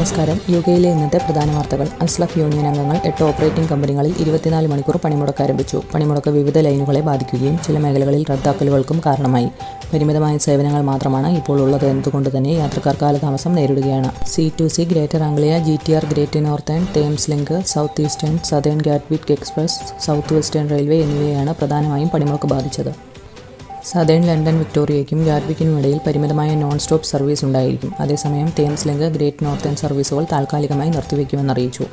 നമസ്കാരം. യു കെയിലെ ഇന്നത്തെ പ്രധാന വാർത്തകൾ. അസ്ലഫ് യൂണിയൻ അംഗങ്ങൾ എട്ട് ഓപ്പറേറ്റിംഗ് കമ്പനികളിൽ ഇരുപത്തിനാല് മണിക്കൂർ പണിമുടക്ക് ആരംഭിച്ചു. പണിമുടക്ക് വിവിധ ലൈനുകളെ ബാധിക്കുകയും ചില മേഖലകളിൽ റദ്ദാക്കലുകൾക്കും കാരണമായി. പരിമിതമായ സേവനങ്ങൾ മാത്രമാണ് ഇപ്പോൾ ഉള്ളത് എന്നതുകൊണ്ട് തന്നെ യാത്രക്കാർ കാലതാമസം നേരിടുകയാണ്. C to C Greater Anglia G T R Great Northern Thameslink Southeastern Southern Gatwick Express South Western Railway എന്നിവയാണ് പ്രധാനമായും പണിമുടക്ക് ബാധിച്ചത്. സദേൺ ലണ്ടൻ വിക്ടോറിയയ്ക്കും ഗാർബിക്കിനും ഇടയിൽ പരിമിതമായ നോൺ സ്റ്റോപ്പ് സർവീസ് ഉണ്ടായിരിക്കും. അതേസമയം തേംസ് ലിങ്ക് ഗ്രേറ്റ് നോർത്തേൺ സർവീസുകൾ താൽക്കാലികമായി നിർത്തിവെക്കുമെന്ന് അറിയിച്ചു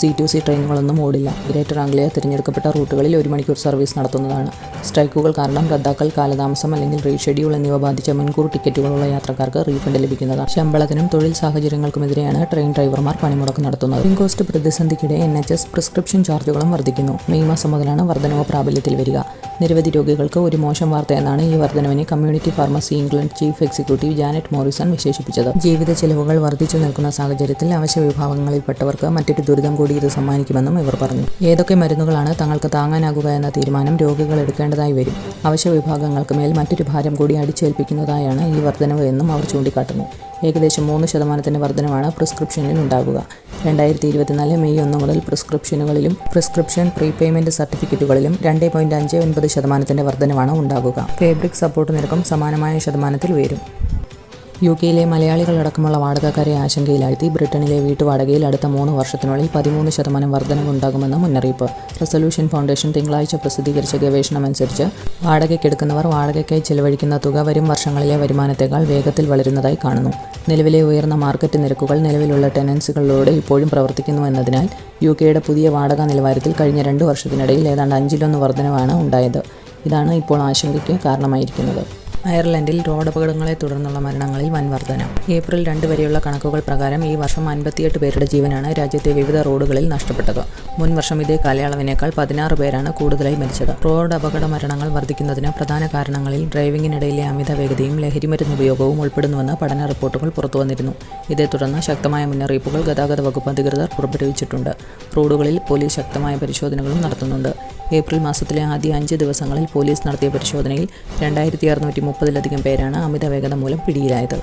സി ടു സി ട്രെയിനുകളൊന്നും ഓടില്ല. ഗ്രേറ്റർ ആംഗ്ലിയ തിരഞ്ഞെടുക്കപ്പെട്ട റൂട്ടുകളിൽ ഒരു മണിക്കൂർ സർവീസ് നടത്തുന്നതാണ്. സ്ട്രൈക്കുകൾ കാരണം റദ്ദാക്കൽ കാലതാമസം അല്ലെങ്കിൽ റീഷെഡ്യൂൾ എന്നിവ ബാധിച്ച മുൻകൂർ ടിക്കറ്റുകളുള്ള യാത്രക്കാർക്ക് റീഫണ്ട് ലഭിക്കുന്നതാണ്. ശമ്പളത്തിനും തൊഴിൽ സാഹചര്യങ്ങൾക്കുമെതിരെയാണ് ട്രെയിൻ ഡ്രൈവർമാർ പണിമുടക്ക് നടത്തുന്നത്. ഇൻകോസ്റ്റ് കോസ്റ്റ് പ്രതിസന്ധിക്കിടെ എൻ എച്ച് എസ് പ്രിസ്ക്രിപ്ഷൻ ചാർജുകളും വർദ്ധിക്കുന്നു. മെയ് മാസം മുതലാണ് വർധനവ് പ്രാബല്യത്തിൽ വരിക. നിരവധി രോഗികൾക്ക് ഒരു മോശം വാർത്തയെന്നാണ് ഈ വർധനവിനെ community pharmacy England chief executive Janet Morrison വിശേഷിപ്പിച്ചത്. ജീവിത ചെലവുകൾ വർദ്ധിച്ചു നിൽക്കുന്ന സാഹചര്യത്തിൽ അവശ്യ വിഭാഗങ്ങളിൽപ്പെട്ടവർക്ക് മറ്റൊരു ദുരിതം കൂടി ഇത് സമ്മാനിക്കുമെന്നും ഇവർ പറഞ്ഞു. ഏതൊക്കെ മരുന്നുകളാണ് തങ്ങൾക്ക് താങ്ങാനാകുക എന്ന തീരുമാനം രോഗികൾ എടുക്കേണ്ടതായി വരും. അവശ്യ വിഭാഗങ്ങൾക്ക് മേൽ മറ്റൊരു ഭാരം കൂടി അടിച്ചേൽപ്പിക്കുന്നതായാണ് ഈ വർധനവ് എന്നും അവർ ചൂണ്ടിക്കാട്ടുന്നു. ഏകദേശം മൂന്ന് ശതമാനത്തിന്റെ വർധനവാണ് പ്രിസ്ക്രിപ്ഷനിൽ ഉണ്ടാകുക രണ്ടായിരത്തി ഇരുപത്തിനാല് മെയ് ഒന്ന് മുതൽ പ്രിസ്ക്രിപ്ഷനുകളിലും പ്രിസ്ക്രിപ്ഷൻ പ്രീപേയ്മെന്റ് സർട്ടിഫിക്കറ്റുകളിലും രണ്ട് പോയിന്റ് അഞ്ച് ഒൻപത് ശതമാനത്തിന്റെ വർധനവാണ് ഉണ്ടാകുക ഫേബ്രിക് സപ്പോർട്ട് നിരക്കും സമാനമായ ശതമാനത്തിൽ ഉയരും. യു കെയിലെ മലയാളികളടക്കമുള്ള വാടകക്കാരെ ആശങ്കയിലാഴ്ത്തി ബ്രിട്ടനിലെ വീട്ടുവാടകയിൽ അടുത്ത മൂന്ന് വർഷത്തിനുള്ളിൽ പതിമൂന്ന് ശതമാനം വർധനവുണ്ടാകുമെന്ന് മുന്നറിയിപ്പ്. റെസൊല്യൂഷൻ ഫൗണ്ടേഷൻ തിങ്കളാഴ്ച പ്രസിദ്ധീകരിച്ച ഗവേഷണമനുസരിച്ച് വാടകയ്ക്കെടുക്കുന്നവർ വാടകയ്ക്കായി ചെലവഴിക്കുന്ന തുക വരും വർഷങ്ങളിലെ വരുമാനത്തേക്കാൾ വേഗത്തിൽ വളരുന്നതായി കാണുന്നു. നിലവിലെ ഉയർന്ന മാർക്കറ്റ് നിരക്കുകൾ നിലവിലുള്ള ടെനൻസുകളിലൂടെ ഇപ്പോഴും പ്രവർത്തിക്കുന്നു എന്നതിനാൽ യു കെയുടെ പുതിയ വാടക നിലവാരത്തിൽ കഴിഞ്ഞ രണ്ട് വർഷത്തിനിടയിൽ ഏതാണ്ട് അഞ്ചിലൊന്ന് വർധനവാണ് ഉണ്ടായത്. ഇതാണ് ഇപ്പോൾ ആശങ്കയ്ക്ക് കാരണമായിരിക്കുന്നത്. അയർലൻഡിൽ റോഡപകടങ്ങളെ തുടർന്നുള്ള മരണങ്ങളിൽ വൻ വർധന ഏപ്രിൽ രണ്ട് വരെയുള്ള കണക്കുകൾ പ്രകാരം ഈ വർഷം അൻപത്തിയെട്ട് പേരുടെ ജീവനാണ് രാജ്യത്തെ വിവിധ റോഡുകളിൽ നഷ്ടപ്പെട്ടത്. മുൻ വർഷം ഇതേ കാലയളവിനേക്കാൾ പതിനാറ് പേരാണ് കൂടുതലായി മരിച്ചത്. റോഡ് അപകട മരണങ്ങൾ വർദ്ധിക്കുന്നതിന് പ്രധാന കാരണങ്ങളിൽ ഡ്രൈവിംഗിനിടയിലെ അമിത വേഗതയും ലഹരിമരുന്ന് ഉപയോഗവും ഉൾപ്പെടുന്നുവെന്ന് പഠന റിപ്പോർട്ടുകൾ പുറത്തുവന്നിരുന്നു. ഇതേ തുടർന്ന് ശക്തമായ മുന്നറിയിപ്പുകൾ ഗതാഗത വകുപ്പ് അധികൃതർ പുറപ്പെടുവിച്ചിട്ടുണ്ട്. റോഡുകളിൽ പോലീസ് ശക്തമായ പരിശോധനകളും നടത്തുന്നുണ്ട്. ഏപ്രിൽ മാസത്തിലെ ആദ്യ അഞ്ച് ദിവസങ്ങളിൽ പോലീസ് നടത്തിയ പരിശോധനയിൽ രണ്ടായിരത്തി അറുന്നൂറ്റി മുപ്പതിലധികം പേരാണ് അമിത വേഗത മൂലം പിടിയിലായത്.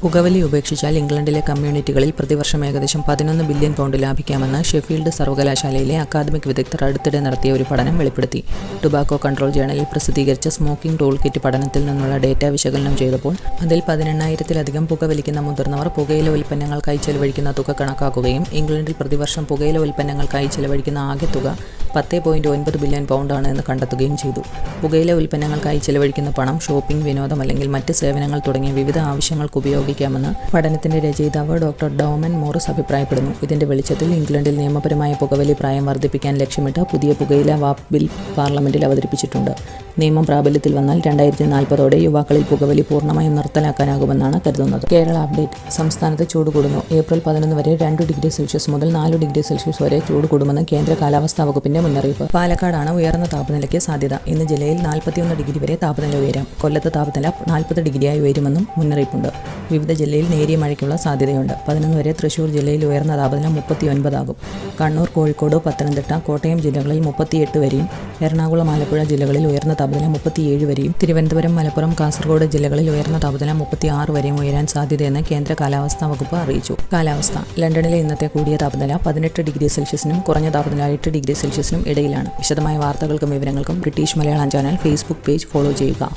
പുകവലി ഉപേക്ഷിച്ചാൽ ഇംഗ്ലണ്ടിലെ കമ്മ്യൂണിറ്റികളിൽ പ്രതിവർഷം ഏകദേശം പതിനൊന്ന് ബില്യൺ പൗണ്ട് ലാഭിക്കാമെന്ന് ഷെഫീൽഡ് സർവകലാശാലയിലെ അക്കാദമിക് വിദഗ്ധർ അടുത്തിടെ നടത്തിയ ഒരു പഠനം വെളിപ്പെടുത്തി. ടുബാക്കോ കൺട്രോൾ ജേണലിൽ പ്രസിദ്ധീകരിച്ച സ്മോക്കിംഗ് ടൂൾ കിറ്റ് പഠനത്തിൽ നിന്നുള്ള ഡേറ്റ വിശകലനം ചെയ്തപ്പോൾ അതിൽ പതിനെണ്ണായിരത്തിലധികം പുകവലിക്കുന്ന മുതിർന്നവർ പുകയില ഉൽപ്പന്നങ്ങൾക്കായി ചെലവഴിക്കുന്ന തുക കണക്കാക്കുകയും ഇംഗ്ലണ്ടിൽ പ്രതിവർഷം പുകയില ഉൽപ്പന്നങ്ങൾക്കായി ചെലവഴിക്കുന്ന ആകെ തുക പത്ത് പോയിന്റ് ഒൻപത് ബില്യൺ പൗണ്ടാണ് എന്ന് കണ്ടെത്തുകയും ചെയ്തു. പുകയില ഉൽപ്പന്നങ്ങൾക്കായി ചെലവഴിക്കുന്ന പണം ഷോപ്പിംഗ് വിനോദം അല്ലെങ്കിൽ മറ്റ് സേവനങ്ങൾ തുടങ്ങിയ വിവിധ ആവശ്യങ്ങൾക്ക് ഉപയോഗിക്കാമെന്ന് പഠനത്തിന്റെ രചയിതാവ് ഡോക്ടർ ഡോമൻ മോറിസ് അഭിപ്രായപ്പെടുന്നു. ഇതിന്റെ വെളിച്ചത്തിൽ ഇംഗ്ലണ്ടിൽ നിയമപരമായ പുകവലി പ്രായം വർദ്ധിപ്പിക്കാൻ ലക്ഷ്യമിട്ട് പുതിയ പുകയില വാപ്പ് ബിൽ പാർലമെന്റിൽ അവതരിപ്പിച്ചിട്ടുണ്ട്. നിയമം പ്രാബല്യത്തിൽ വന്നാൽ രണ്ടായിരത്തി നാൽപ്പതോടെ യുവാക്കളിൽ പുകവലി പൂർണമായും നിർത്തലാക്കാനാകുമെന്നാണ് കരുതുന്നത്. കേരള അപ്ഡേറ്റ്. സംസ്ഥാനത്ത് ചൂട് കൂടുന്നു. ഏപ്രിൽ പതിനൊന്ന് വരെ രണ്ട് ഡിഗ്രി സെൽഷ്യസ് മുതൽ നാല് ഡിഗ്രി സെൽഷ്യസ് വരെ ചൂട് കൂടുമെന്ന് കേന്ദ്ര കാലാവസ്ഥാ വകുപ്പിന്റെ മുന്നറിയിപ്പ്. പാലക്കാടാണ് ഉയർന്ന താപനിലയ്ക്ക് സാധ്യത. ഇന്ന് ജില്ലയിൽ നാൽപ്പത്തിയൊന്ന് ഡിഗ്രി വരെ താപനില ഉയരാം. കൊല്ലത്ത് താപനില നാൽപ്പത് ഡിഗ്രിയായി ഉയരുമെന്നും മുന്നറിയിപ്പുണ്ട്. വിവിധ ജില്ലയിൽ നേരിയ മഴയ്ക്കുള്ള സാധ്യതയുണ്ട്. പതിനൊന്ന് വരെ തൃശൂർ ജില്ലയിൽ ഉയർന്ന താപനില മുപ്പത്തിയൊൻപതാകും. കണ്ണൂർ കോഴിക്കോട് പത്തനംതിട്ട കോട്ടയം ജില്ലകളിൽ മുപ്പത്തിയെട്ട് വരെയും എറണാകുളം ആലപ്പുഴ ജില്ലകളിൽ ഉയർന്ന താപനില മുപ്പത്തിയേഴ് വരെയും തിരുവനന്തപുരം മലപ്പുറം കാസർഗോഡ് ജില്ലകളിൽ ഉയർന്ന താപനില മുപ്പത്തിയാറ് വരെയും ഉയരാൻ സാധ്യതയെന്ന് കേന്ദ്ര കാലാവസ്ഥാ വകുപ്പ് അറിയിച്ചു. കാലാവസ്ഥ. ലണ്ടനിലെ ഇന്നത്തെ കൂടിയ താപനില പതിനെട്ട് ഡിഗ്രി സെൽഷ്യസിനും കുറഞ്ഞ താപനില എട്ട് ഡിഗ്രി സെൽഷ്യസിനും ഇടയിലാണ്. വിശദമായ വാർത്തകൾക്കും വിവരങ്ങൾക്കും British Malayalam channel Facebook page follow ചെയ്യുക.